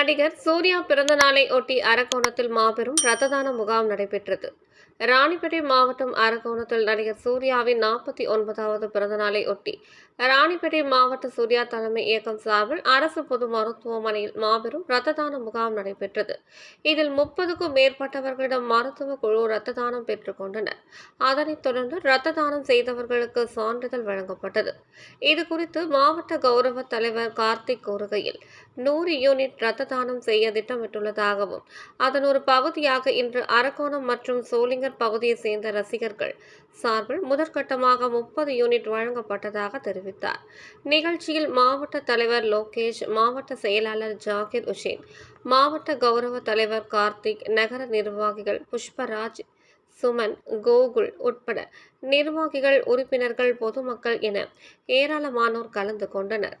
நடிகர் சூர்யா பிறந்த நாளை ஒட்டி அரக்கோணத்தில் மாபெரும் ரத்த தான முகாம் நடைபெற்றது. ராணிப்பேட்டை மாவட்டம் அரக்கோணத்தில் நடிகர் சூர்யாவின் நாற்பத்தி ஒன்பதாவது பிறந்த நாளை ஒட்டி ராணிப்பேட்டை மாவட்ட சூர்யா தலைமை இயக்கம் சார்பில் அரசு பொது மருத்துவமனையில் மாபெரும் ரத்த தான முகாம் நடைபெற்றது. இதில் முப்பதுக்கும் மேற்பட்டவர்களிடம் மருத்துவ குழு ரத்த தானம் பெற்றுக்கொண்டனர் அதனைத் தொடர்ந்து ரத்த தானம் செய்தவர்களுக்கு சான்றிதழ் வழங்கப்பட்டது. இது குறித்து மாவட்ட கௌரவ தலைவர் கார்த்திக் கூறுகையில் நூறு யூனிட் ரத்த தானம் செய்ய திட்டமிட்டுள்ளதாகவும் அதன் ஒரு பகுதியாக இன்று அரக்கோணம் மற்றும் சோளிங்கர் பகுதியைச் சேர்ந்த ரசிகர்கள் சார்பில் முதற்கட்டமாக முப்பது யூனிட் வழங்கப்பட்டதாக தெரிவித்தார். நிகழ்ச்சியில் மாவட்ட தலைவர் லோகேஷ் மாவட்ட செயலாளர் ஜாகிர் உஷேன் மாவட்ட கௌரவ தலைவர் கார்த்திக் நகர நிர்வாகிகள் புஷ்பராஜ் சுமன் கோகுல் உட்பட நிர்வாகிகள் உறுப்பினர்கள் பொதுமக்கள் என ஏராளமானோர் கலந்து கொண்டனர்.